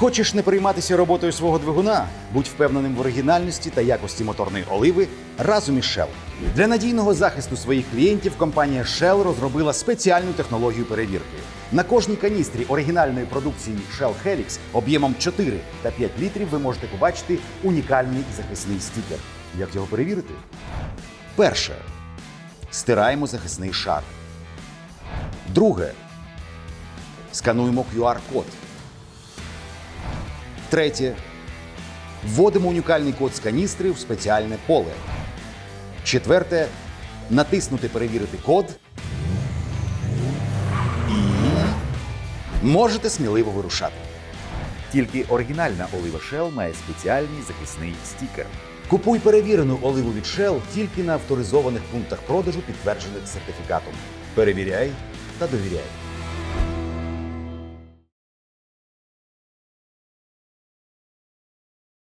Хочеш не перейматися роботою свого двигуна? Будь впевненим в оригінальності та якості моторної оливи разом із Shell. Для надійного захисту своїх клієнтів компанія Shell розробила спеціальну технологію перевірки. На кожній каністрі оригінальної продукції Shell Helix об'ємом 4 та 5 літрів ви можете побачити унікальний захисний стікер. Як його перевірити? Перше. Стираємо захисний шар. Друге. Скануємо QR-код. Третє. Вводимо унікальний код з каністри в спеціальне поле. Четверте. Натиснути Перевірити код. І можете сміливо вирушати. Тільки оригінальна олива Shell має спеціальний захисний стікер. Купуй перевірену оливу від Shell тільки на авторизованих пунктах продажу, підтверджених сертифікатом. Перевіряй та довіряй.